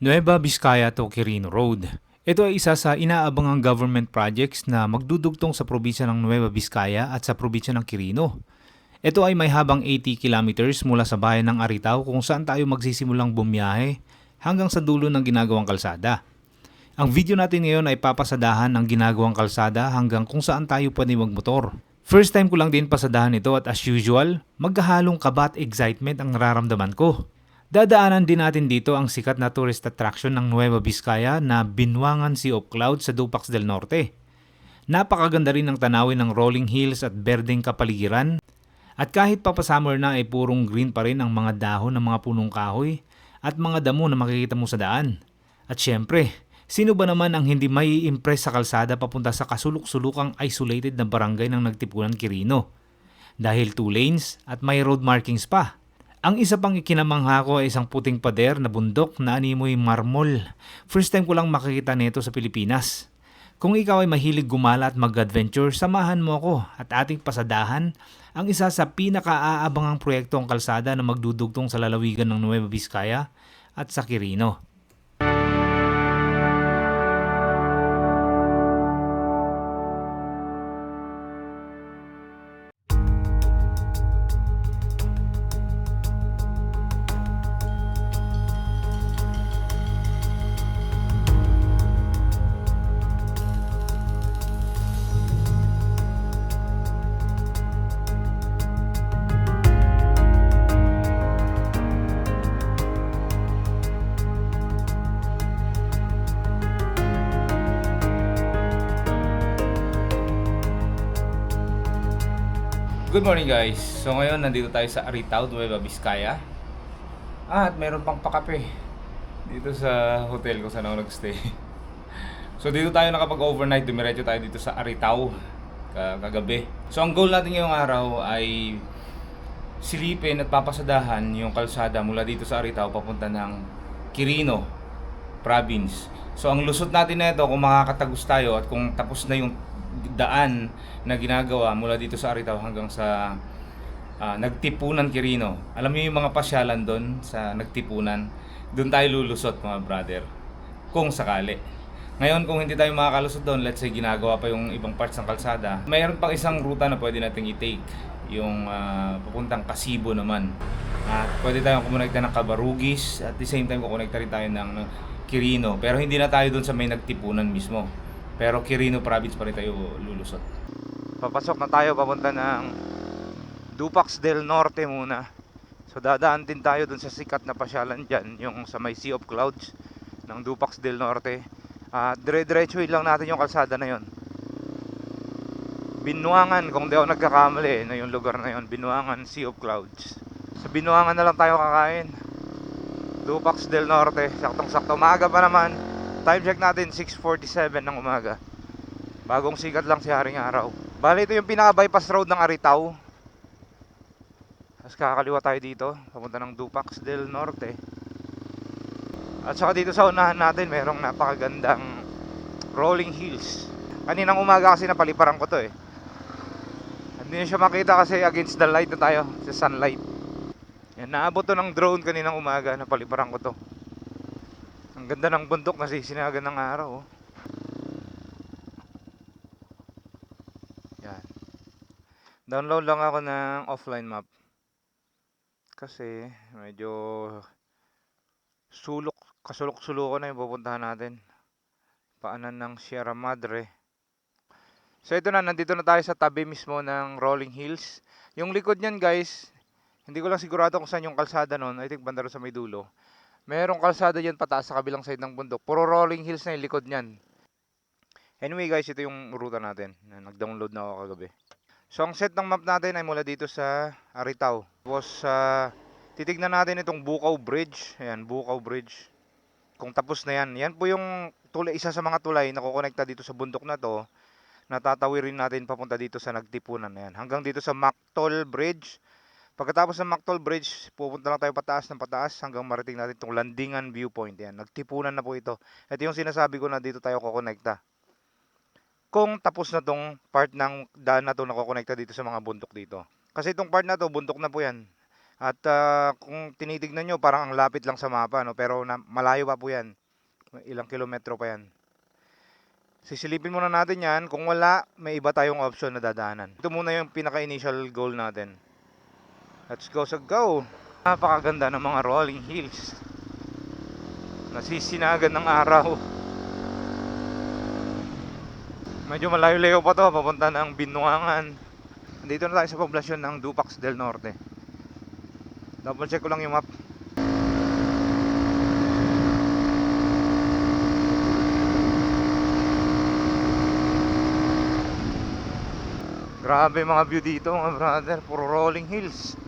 Nueva Vizcaya to Quirino Road. Ito ay isa sa inaabangang government projects na magdudugtong sa probinsya ng Nueva Vizcaya at sa probinsya ng Quirino. Ito ay may habang 80 kilometers mula sa bayan ng Aritaw kung saan tayo magsisimulang bumiyahe hanggang sa dulo ng ginagawang kalsada. Ang video natin ngayon ay papasadahan ng ginagawang kalsada hanggang kung saan tayo pwede magmotor. First time ko lang din pasadahan ito at as usual, magkahalong kaba at excitement ang nararamdaman ko. Dadaanan din natin dito ang sikat na tourist attraction ng Nueva Vizcaya na Binwangan Sea of Clouds sa Dupax del Norte. Napakaganda rin ng tanawin ng rolling hills at berdeng kapaligiran. At kahit papasummer na ay purong green pa rin ang mga dahon ng mga punong kahoy at mga damo na makikita mo sa daan. At syempre, sino ba naman ang hindi may impress sa kalsada papunta sa kasulok-sulukang isolated na barangay ng Nagtipunan Quirino? Dahil two lanes at may road markings pa. Ang isa pang ikinamangha ko ay isang puting pader na bundok na animoy marmol. First time ko lang makikita nito sa Pilipinas. Kung ikaw ay mahilig gumala at mag-adventure, samahan mo ako at ating pasadahan ang isa sa pinaka-aabangang proyekto ang kalsada na magdudugtong sa lalawigan ng Nueva Vizcaya at sa Quirino. Good morning guys. So ngayon nandito tayo sa Aritaw, Nueva Vizcaya. Ah, at meron pang pakape dito sa hotel ko saan ako nagstay. So dito tayo nakapag-overnight, dumiretso tayo dito sa Aritaw ka- kagabi. So ang goal natin ngayong araw ay silipin at papasadahan yung kalsada mula dito sa Aritaw papunta ng Quirino province. So ang lusot natin na ito kung makakatagos tayo at kung tapos na yung daan na ginagawa mula dito sa Aritaw hanggang sa ah, Nagtipunan Quirino. Alam niyo yung mga pasyalan doon sa Nagtipunan? Doon tayo lulusot mga brother. Kung sakali. Ngayon kung hindi tayo makakalusot doon, let's say ginagawa pa yung ibang parts ng kalsada, mayroon pang isang ruta na pwede nating i-take. Yung ah, papuntang Kasibo naman. At pwede tayong kumonekta ng Cabarugis at the same time kukonekta rin tayo ng Quirino. Pero hindi na tayo doon sa may Nagtipunan mismo. Pero Quirino province pa rin tayo lulusot. Papasok na tayo papunta ng Dupax del Norte muna. So dadaan din tayo dun sa sikat na pasyalan dyan, yung sa may Sea of Clouds ng Dupax del Norte. Ah, dire-diretsuhin lang natin yung kalsada na yon. Binuangan, kung di ako nagkakamali, na yung lugar na yon, Binuangan Sea of Clouds. Sa Binuangan na lang tayo kakain. Dupax del Norte, saktong-sakto. Maaga pa naman. Time check natin 6:47 ng umaga. Bagong sikat lang si Haring Araw. Bali ito yung pinaka-bypass road ng Aritaw. Tapos kakaliwa tayo dito, papunta ng Dupax del Norte. At saka dito sa unahan natin, merong napakagandang rolling hills. Kaninang umaga kasi napaliparan ko to eh. Hindi siya makita kasi against the light na tayo, sa sunlight. Yan, naabot to ng drone kaninang umaga, napaliparan ko to. Ang ganda ng bundok na sisinagan ng araw. Oh. Yan. Download lang ako ng offline map. Kasi medyo sulok, kasulok-suluko na yung pupuntahan natin. Paanan ng Sierra Madre. So ito na, nandito na tayo sa tabi mismo ng Rolling Hills. Yung likod niyan guys, hindi ko lang sigurado kung saan yung kalsada nun. I think banda sa may dulo. Merong kalsada dyan pataas sa kabilang side ng bundok. Puro rolling hills na yung likod niyan. Anyway guys, ito yung ruta natin. na Nag-download na ako kagabi. So ang set ng map natin ay mula dito sa Aritaw. Tapos sa titignan natin itong Bukaw Bridge. Ayan, Bukaw Bridge. Kung tapos na yan. Yan po yung tulay, isa sa mga tulay na kukonekta dito sa bundok na to. Natatawirin natin papunta dito sa Nagtipunan. Ayan. Hanggang dito sa Mactol Bridge. Pagkatapos ng Mactol Bridge, pupunta lang tayo pataas ng pataas hanggang marating natin itong Landingan Viewpoint. Yan, nagtipunan na po ito. Ito yung sinasabi ko na dito tayo kukonekta. Kung tapos na tong part ng daan na to na kukonekta dito sa mga bundok dito. Kasi itong part na to, bundok na po yan. At ah, kung tinitignan nyo, parang ang lapit lang sa mapa, no? pero na, malayo pa po yan. Ilang kilometro pa yan. Sisilipin muna natin yan. Kung wala, may iba tayong option na dadaanan. Ito muna yung pinaka-initial goal natin. Let's go sa go! Napakaganda ng mga rolling hills. Nasisinagan ng araw. Medyo malayo-layo pa to, papunta ng Binuangan. Dito na tayo sa poblasyon ng Dupax del Norte. Double check ko lang yung map. Grabe mga view dito mga brother, puro rolling hills.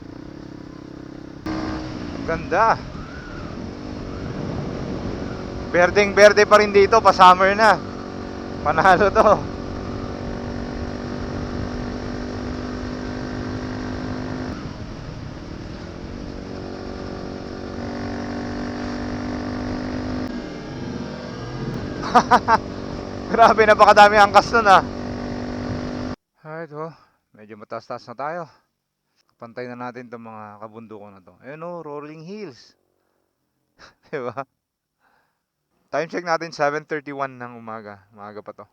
Ganda. Berdeng berde pa rin dito, pa summer na. Panalo to. Grabe, napakadami angkas nun ah. Alright, oh. Medyo mataas-taas na tayo. Pantay na natin itong mga kabundukan na to. Ayun oh, rolling hills. diba? Time check natin 7.31 ng umaga. Umaga pa to.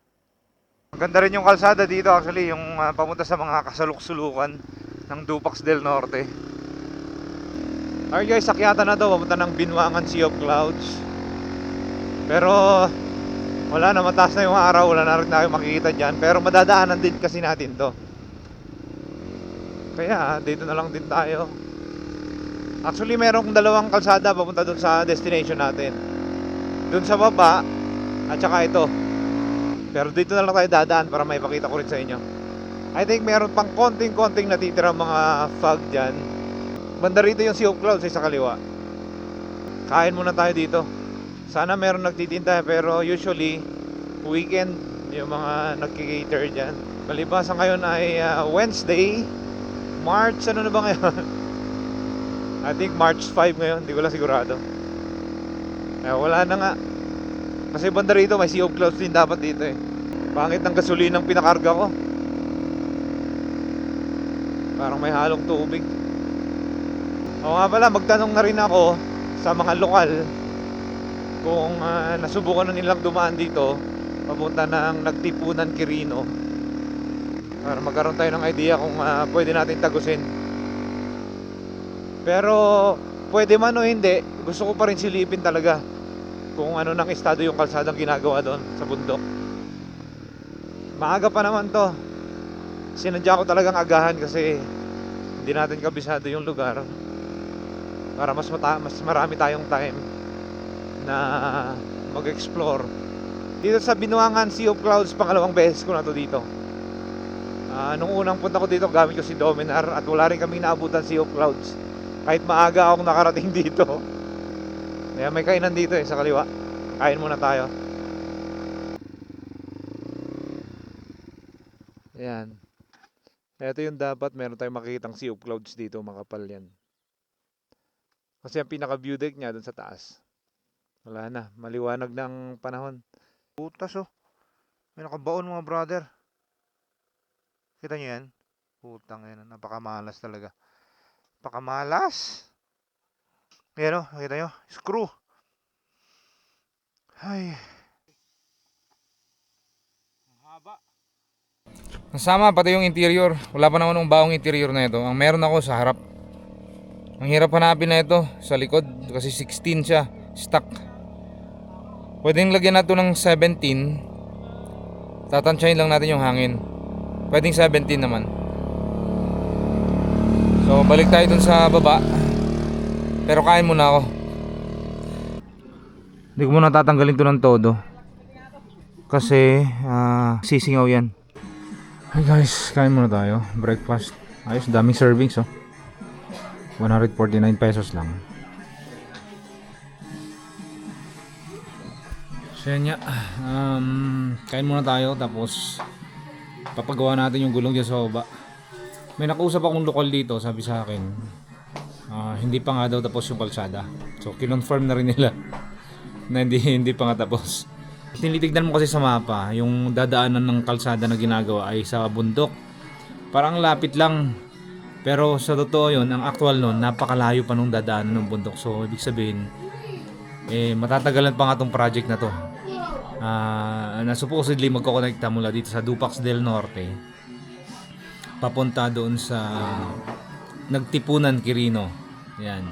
Maganda rin yung kalsada dito actually, yung ah, papunta sa mga kasaluk-sulukan ng Dupax del Norte. Alright guys, sakyata na to, papunta ng Binwangan Sea of Clouds. Pero wala na, mataas na yung araw, wala na rin tayo makikita dyan. Pero madadaanan din kasi natin to. Kaya dito na lang din tayo. Actually, merong dalawang kalsada papunta dun sa destination natin. Dun sa baba, at saka ito. Pero dito na lang tayo dadaan para maipakita ko rin sa inyo. I think meron pang konting-konting natitira mga fog dyan. Banda rito yung Sea of Clouds ay sa kaliwa. Kain muna tayo dito. Sana meron nagtitinda pero usually weekend yung mga nagki-cater dyan. Palibasa ngayon ay ah, Wednesday, March, ano na ba ngayon? I think March 5 ngayon, hindi ko lang sigurado. Eh, wala na nga. Kasi banda rito may Sea of Clouds din dapat dito eh. Pangit ng gasolina ang pinakarga ko. Parang may halong tubig. Oo nga pala, magtanong na rin ako sa mga lokal kung ah, nasubukan na nilang dumaan dito papunta ng Nagtipunan Quirino para magkaroon tayo ng idea kung ah, pwede natin tagusin pero pwede man o hindi gusto ko pa rin silipin talaga kung ano ng estado yung kalsadang ginagawa doon sa bundok maaga pa naman to sinadya ko talagang agahan kasi hindi natin kabisado yung lugar para mas, mata- mas marami tayong time na mag-explore. Dito sa Binuangan Sea of Clouds, pangalawang beses ko na to dito. Ah, nung unang punta ko dito, gamit ko si Dominar at wala rin kami naabutan Sea of Clouds. Kahit maaga akong nakarating dito. Kaya may kainan dito eh, sa kaliwa. Kain muna tayo. Ayan. Ito yung dapat meron tayong makikitang Sea of Clouds dito, makapal yan. Kasi ang pinaka-view deck niya dun sa taas. Wala na, maliwanag ng panahon. Putas oh. May nakabaon mga brother. Kita niyo yan? Putang yan, napakamalas talaga. Napakamalas. Ayan oh, nakita niyo? Screw. Ay. Nasama pati yung interior. Wala pa naman ng baong interior na ito. Ang meron ako sa harap. Ang hirap hanapin na ito sa likod kasi 16 siya. Stuck. Pwedeng lagyan natin ng 17. Tatansyahin lang natin yung hangin. Pwedeng 17 naman. So balik tayo dun sa baba. Pero kain muna ako. Hindi ko muna tatanggalin to ng todo. Kasi ah, sisingaw yan. Hi guys, kain muna tayo. Breakfast. Ayos, daming servings oh. 149 pesos lang. So yan nga, um, kain muna tayo tapos papagawa natin yung gulong dyan sa baba. May nakausap akong lokal dito, sabi sa akin, ah, hindi pa nga daw tapos yung kalsada. So kinonfirm na rin nila na hindi, hindi pa nga tapos. Tinitignan mo kasi sa mapa, yung dadaanan ng kalsada na ginagawa ay sa bundok. Parang lapit lang. Pero sa totoo yun, ang actual nun, napakalayo pa nung dadaanan ng bundok. So, ibig sabihin, eh, matatagalan pa nga tong project na to. Ah, na supposedly magkokonekta mula dito sa Dupax del Norte papunta doon sa Nagtipunan Quirino. Yan.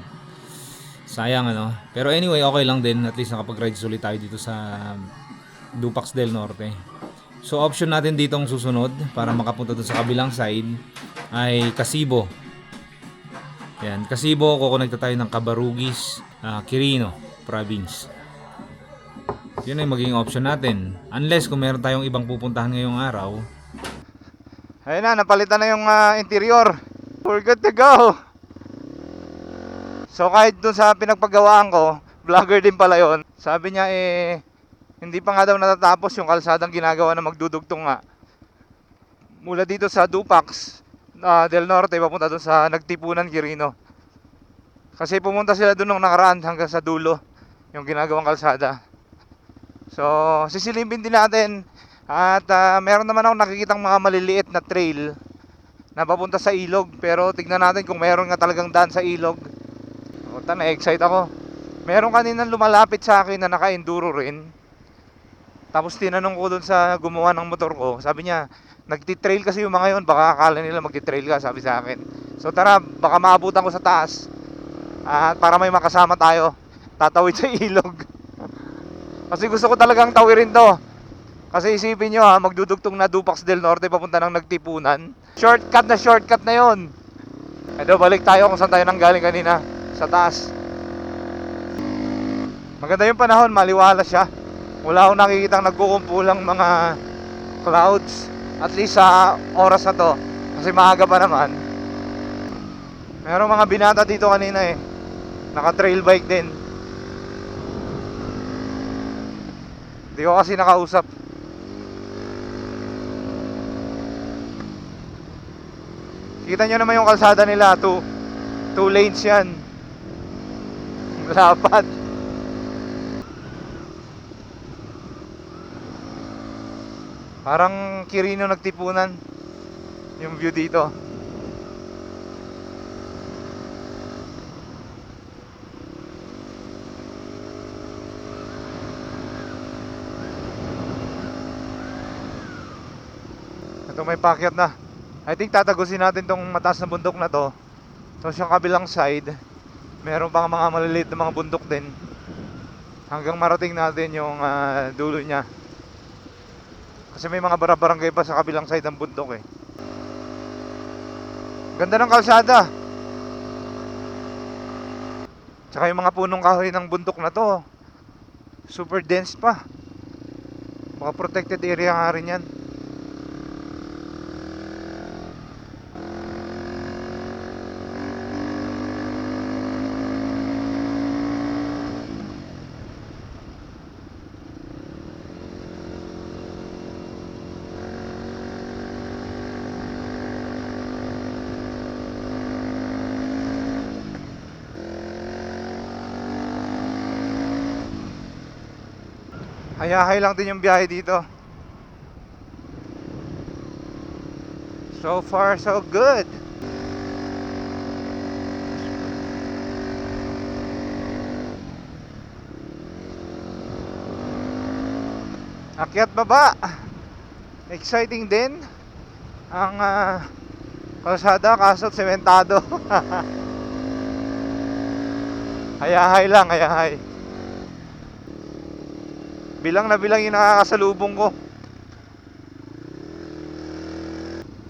Sayang ano. Pero anyway, okay lang din. At least nakapag-rides ulit tayo dito sa Dupax del Norte. So option natin dito ang susunod para makapunta doon sa kabilang side ay Kasibo. Yan, Kasibo, kukonekta tayo ng Cabarugis, ah, Quirino Province. Yun ay magiging option natin. Unless kung meron tayong ibang pupuntahan ngayong araw, Ayun na, napalitan na yung ah, interior. We're good to go. So kahit dun sa pinagpagawaan ko, vlogger din pala yon. Sabi niya eh, hindi pa nga daw natatapos yung kalsadang ginagawa na magdudugtong nga. Mula dito sa Dupax, ah, del Norte, papunta dun sa Nagtipunan, Quirino. Kasi pumunta sila dun nung nakaraan hanggang sa dulo, yung ginagawang kalsada. So, sisilipin din natin at ah, meron naman ako nakikitang mga maliliit na trail na papunta sa ilog. Pero tignan natin kung meron nga talagang daan sa ilog. O, na-excite ako. Meron kaninang lumalapit sa akin na naka-enduro rin. Tapos tinanong ko dun sa gumawa ng motor ko. Sabi niya, nagtitrail kasi yung mga yun. Baka akala nila magtitrail ka, sabi sa akin. So tara, baka maabutan ko sa taas. At para may makasama tayo. Tatawid sa ilog. Kasi gusto ko talagang tawirin to. Kasi isipin nyo ha, magdudugtong na Dupax del Norte papunta ng Nagtipunan. Shortcut na shortcut na yon. Edo, balik tayo kung saan tayo nang galing kanina. Sa taas. Maganda yung panahon, maliwala siya. Wala akong nakikitang nagkukumpulang mga clouds. At least sa oras na to. Kasi maaga pa naman. Meron mga binata dito kanina eh. Naka trail bike din. Hindi ko kasi nakausap. Kita nyo naman yung kalsada nila, two, two lanes yan. Lapad. Parang Kirino nagtipunan yung view dito. May pakyat na. I think tatagusin natin tong mataas na bundok na to. So sa kabilang side, meron pang mga maliliit na mga bundok din. Hanggang marating natin yung ah, dulo niya. Kasi may mga barabarangay pa sa kabilang side ng bundok eh. Ganda ng kalsada. Tsaka yung mga punong kahoy ng bundok na to. Super dense pa. Mga protected area nga rin yan. Hayahay lang din yung biyahe dito. So far, so good. Akyat baba. Exciting din. Ang ah, kalsada kaso sementado. hayahay lang, hayahay. Bilang na bilang yung nakakasalubong ko.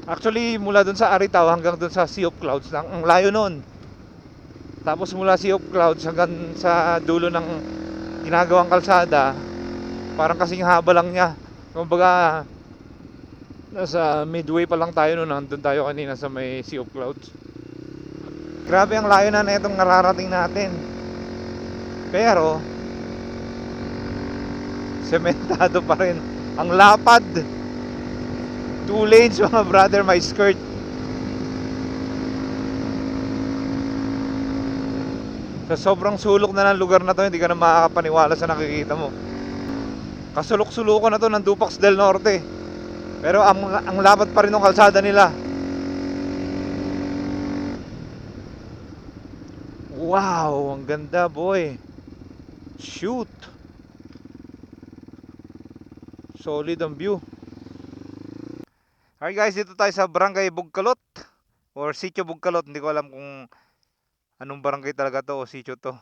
Actually, mula dun sa Aritaw hanggang dun sa Sea of Clouds, ang, layo nun. Tapos mula Sea of Clouds hanggang sa dulo ng ginagawang kalsada, parang kasing haba lang niya. Kumbaga, nasa midway pa lang tayo noon, nandun tayo kanina sa may Sea of Clouds. Grabe ang layo na na itong nararating natin. Pero, sementado pa rin. Ang lapad. Two lanes mga brother, my skirt. Sa sobrang sulok na ng lugar na to, hindi ka na makakapaniwala sa nakikita mo. Kasulok-sulukan na to ng Dupax del Norte. Pero ang, ang lapad pa rin ng kalsada nila. Wow, ang ganda boy. Shoot. Solid ang view. Alright guys, dito tayo sa Barangay Bugkalot or Sitio Bugkalot. Hindi ko alam kung anong barangay talaga to o sitio to.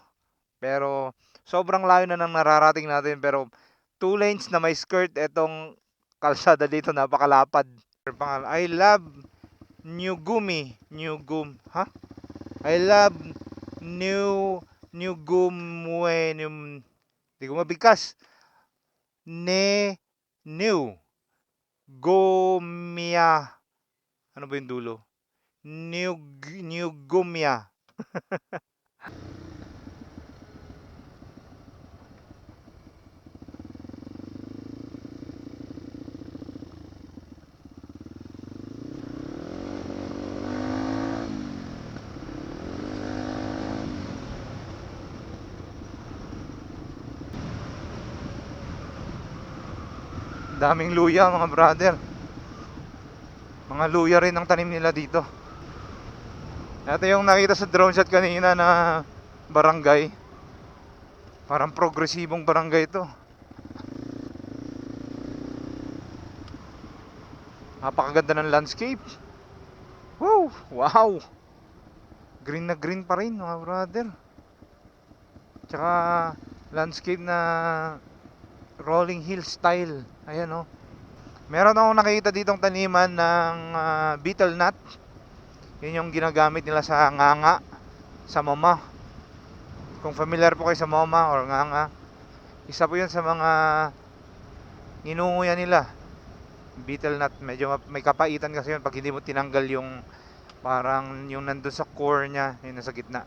Pero sobrang layo na nang nararating natin pero two lanes na may skirt etong kalsada dito napakalapad. Pangalan, I love New Gumi. New Gum. Ha? I love New New Gumwe. New, di ko mabigkas. Ne New Gomia. Ano ba yung dulo? New New Gumia. Daming luya mga brother. Mga luya rin ang tanim nila dito. Ito yung nakita sa drone shot kanina na barangay. Parang progresibong barangay ito. Napakaganda ng landscape. Woo! Wow! Green na green pa rin mga brother. Tsaka landscape na rolling hill style. Ayan oh. Meron akong nakita ditong taniman ng ah, beetle nut. Yun yung ginagamit nila sa nganga, sa mama. Kung familiar po kayo sa mama or nganga, isa po yun sa mga inunguya nila. Beetle nut, medyo ma- may kapaitan kasi yun pag hindi mo tinanggal yung parang yung nandun sa core niya, yung nasa gitna.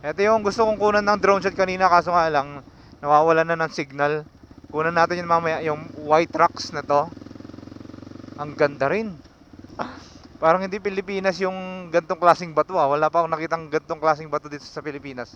Ito yung gusto kong kunan ng drone shot kanina kaso nga lang nawawala na ng signal. Kunan natin yun mamaya yung white rocks na to. Ang ganda rin. Parang hindi Pilipinas yung gantong klaseng bato ah. Wala pa akong nakitang gantong klaseng bato dito sa Pilipinas.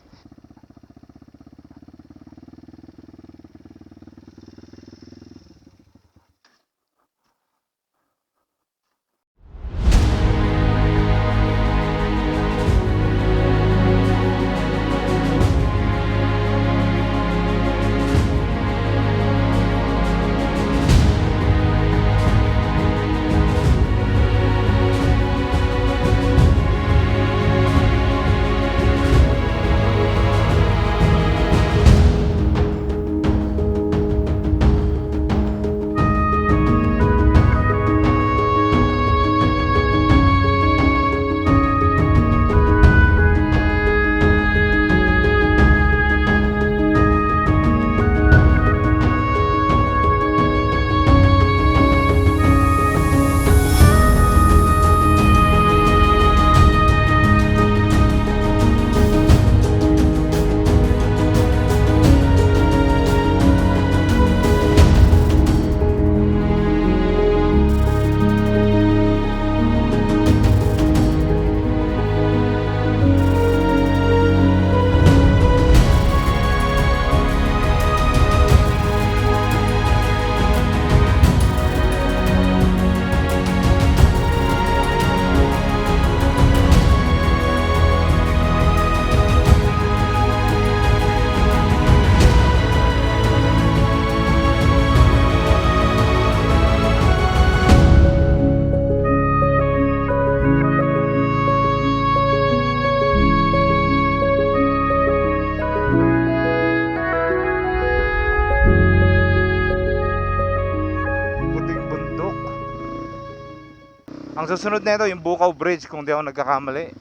Susunod na ito, yung Bukaw Bridge, kung di ako nagkakamali.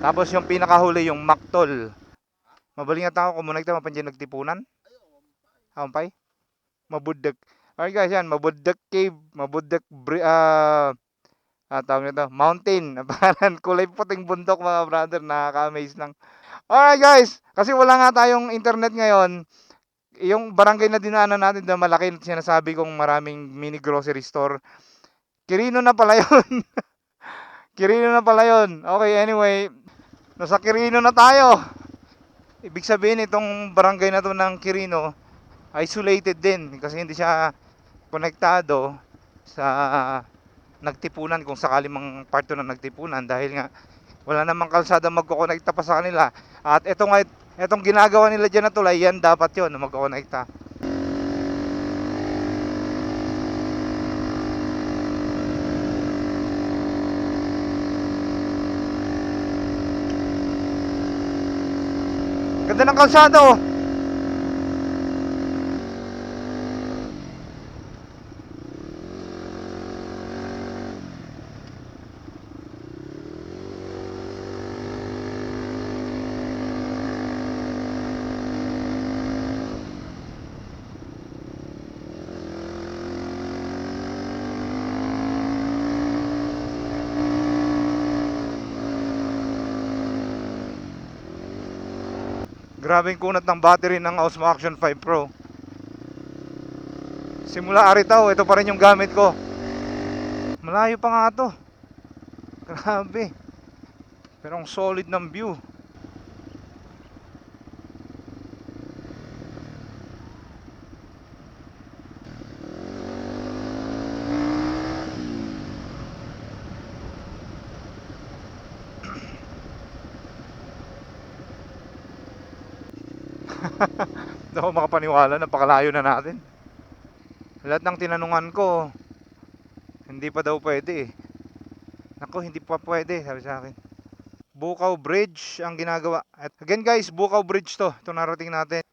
Tapos yung pinakahuli, yung Maktol. Mabaling at ako, kumunag tayo, mapansin nagtipunan. Hampay? Mabudag. Alright guys, yan, Mabudag Cave, Mabudag Bri ah tawag nito, Mountain. Ang pangalan, kulay puting bundok mga brother, nakaka-amaze lang. Alright guys, kasi wala nga tayong internet ngayon, yung barangay na dinaanan natin na malaki, sinasabi kong maraming mini grocery store. Kirino na pala yun. Kirino na pala yun. Okay, anyway, nasa Kirino na tayo. Ibig sabihin itong barangay na to ng Kirino, isolated din kasi hindi siya konektado sa nagtipunan kung sakali mang part to na nagtipunan dahil nga Wala namang kalsada magkokonekta pa sa kanila. At ito nga, itong ginagawa nila dyan na tulay, yan dapat na magkokonekta. Ganda ng kalsada oh. Grabing kunat ng battery ng Osmo Action 5 Pro. Simula aritaw, ito pa rin yung gamit ko. Malayo pa nga to. Grabe. Pero ang solid ng view. Hindi ako makapaniwala, napakalayo na natin. Lahat ng tinanungan ko, hindi pa daw pwede eh. Nako, hindi pa pwede, sabi sa akin. Bukaw Bridge ang ginagawa. At again guys, Bukaw Bridge to. Ito narating natin.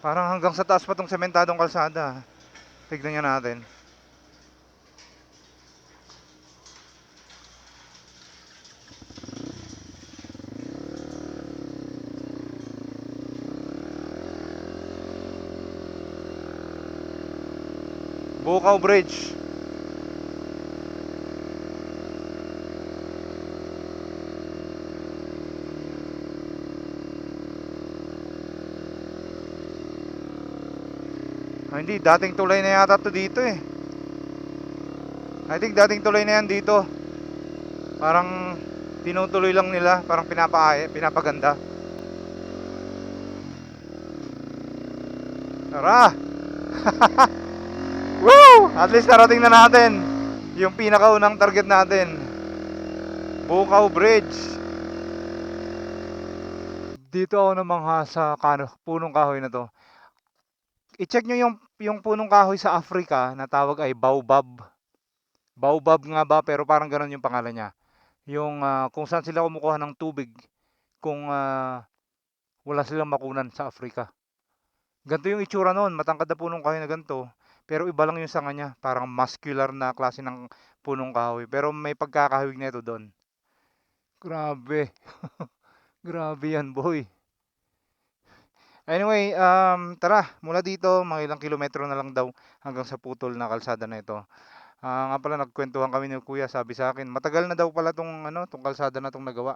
Parang hanggang sa taas pa tong sementadong kalsada. Tignan nga natin. Bukaw Bridge. Ah, hindi, dating tulay na yata to dito eh. I think dating tulay na yan dito. Parang tinutuloy lang nila, parang pinapa pinapaganda. Tara! Woo! At least narating na natin yung pinakaunang target natin. Bukaw Bridge. Dito ako namangha sa kano, punong kahoy na to i-check nyo yung, yung punong kahoy sa Africa na tawag ay baobab. Baobab nga ba pero parang ganun yung pangalan niya. Yung ah, kung saan sila kumukuha ng tubig kung ah, wala silang makunan sa Africa. Ganito yung itsura noon, matangkad na punong kahoy na ganito. Pero iba lang yung sanga niya, parang muscular na klase ng punong kahoy. Pero may pagkakahawig na ito doon. Grabe. Grabe yan, boy. Anyway, um, tara, mula dito, mga ilang kilometro na lang daw hanggang sa putol na kalsada na ito. Ah, nga pala, nagkwentuhan kami ni Kuya, sabi sa akin, matagal na daw pala tong, ano, tong kalsada na tong nagawa.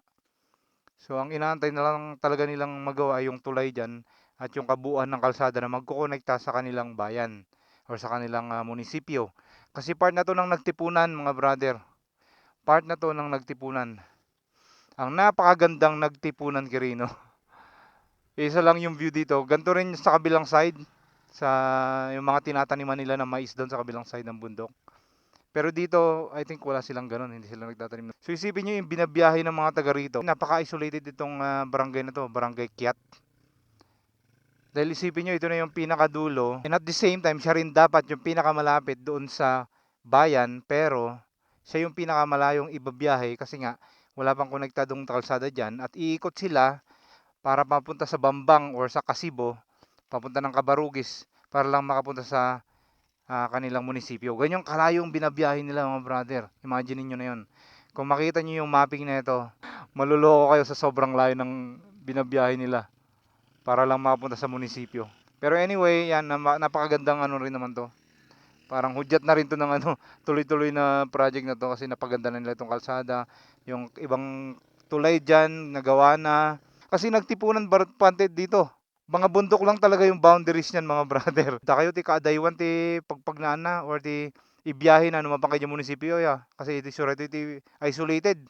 So, ang inaantay na lang talaga nilang magawa ay yung tulay dyan at yung kabuuan ng kalsada na magkukonekta sa kanilang bayan or sa kanilang ah, munisipyo. Kasi part na to ng nagtipunan, mga brother. Part na to ng nagtipunan. Ang napakagandang nagtipunan, Kirino. Isa lang yung view dito. Ganito rin sa kabilang side. Sa yung mga tinataniman nila na mais doon sa kabilang side ng bundok. Pero dito, I think wala silang ganun. Hindi sila nagtatanim. So isipin nyo yung binabiyahe ng mga taga rito. Napaka-isolated itong ah, barangay na to. Barangay Kiat. Dahil isipin nyo, ito na yung pinakadulo. And at the same time, siya rin dapat yung pinakamalapit doon sa bayan. Pero, siya yung pinakamalayong ibabiyahe kasi nga, wala pang konektadong kalsada dyan. At iikot sila para papunta sa Bambang or sa Kasibo, papunta ng Kabarugis para lang makapunta sa ah, kanilang munisipyo. Ganyang kalayong binabiyahe nila mga brother. Imagine niyo na 'yon. Kung makita niyo yung mapping na ito, maluloko kayo sa sobrang layo ng binabiyahe nila para lang makapunta sa munisipyo. Pero anyway, yan napakagandang ano rin naman 'to. Parang hudyat na rin to ng ano, tuloy-tuloy na project na to kasi napaganda na nila itong kalsada. Yung ibang tulay dyan, nagawa na. Kasi nagtipunan barot panted dito. Mga bundok lang talaga yung boundaries niyan mga brother. Da kayo ti kaadaywan ti pagpagnana or ti ibiyahe na naman kayo munisipyo ya. Kasi iti sure iti isolated.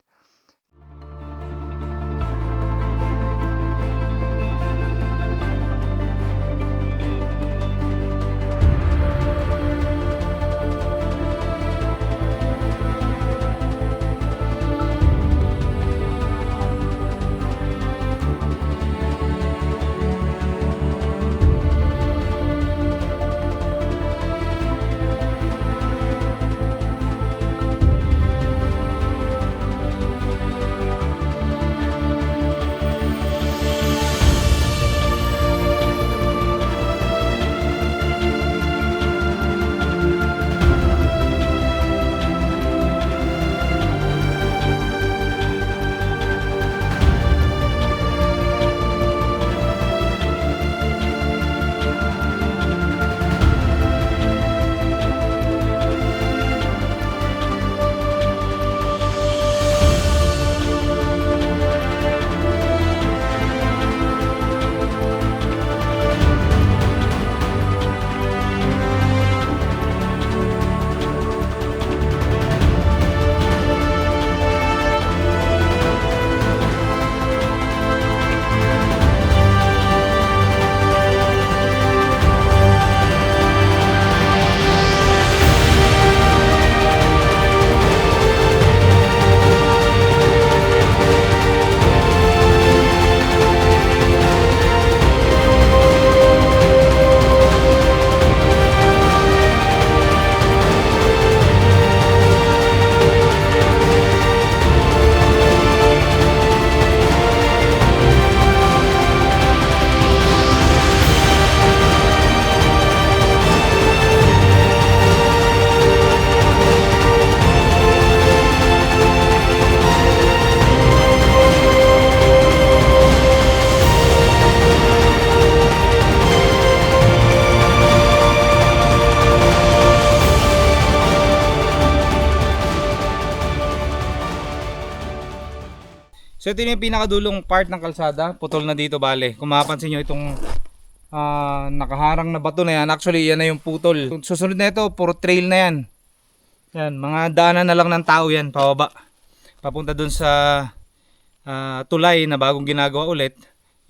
So ito yung pinakadulong part ng kalsada, putol na dito bale. Kung mapapansin nyo itong ah, nakaharang na bato na yan, actually yan na yung putol. Susunod na ito, puro trail na yan. Yan, mga daanan na lang ng tao yan, pababa. Papunta dun sa ah, tulay na bagong ginagawa ulit,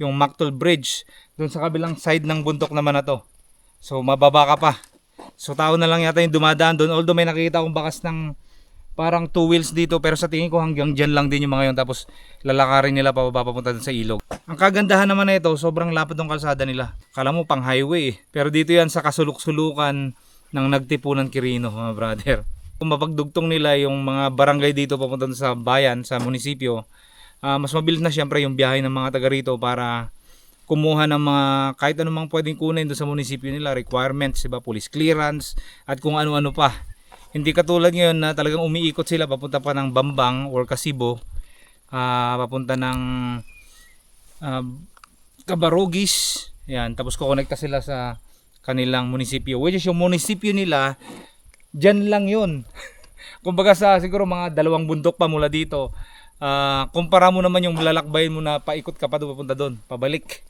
yung Mactol Bridge, dun sa kabilang side ng bundok naman na to. So mababa ka pa. So tao na lang yata yung dumadaan doon, although may nakikita akong bakas ng parang two wheels dito pero sa tingin ko hanggang dyan lang din yung mga yun tapos lalakarin nila pababa papunta sa ilog. Ang kagandahan naman na ito, sobrang lapad ng kalsada nila. Kala mo pang highway eh. Pero dito yan sa kasuluk-sulukan ng nagtipunan Kirino mga brother. Kung mapagdugtong nila yung mga barangay dito papunta sa bayan, sa munisipyo, ah, mas mabilis na syempre yung biyahe ng mga taga rito para kumuha ng mga kahit anumang pwedeng kunin doon sa munisipyo nila, requirements, diba, police clearance at kung ano-ano pa. Hindi katulad ngayon na talagang umiikot sila papunta pa ng Bambang or Kasibo, ah, papunta ng ah, Cabarogis, yan, tapos kukonekta sila sa kanilang munisipyo. Which is yung munisipyo nila, dyan lang yun. Kumbaga sa siguro mga dalawang bundok pa mula dito, ah, kumpara mo naman yung lalakbayin mo na paikot ka pa doon papunta doon, pabalik.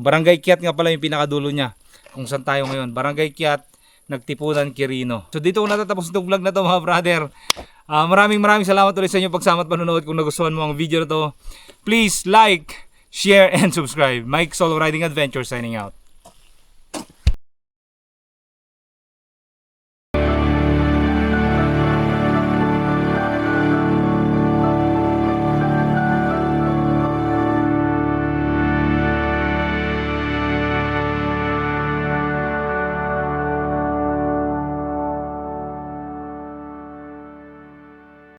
Barangay Kiat nga pala yung pinakadulo niya. Kung saan tayo ngayon. Barangay Kiat, Nagtipunan Quirino. So dito ko natatapos itong vlog na to mga brother. Ah, maraming maraming salamat ulit sa inyo pagsama at panonood. Kung nagustuhan mo ang video na to, please like, share, and subscribe. Mike Solo Riding Adventure signing out.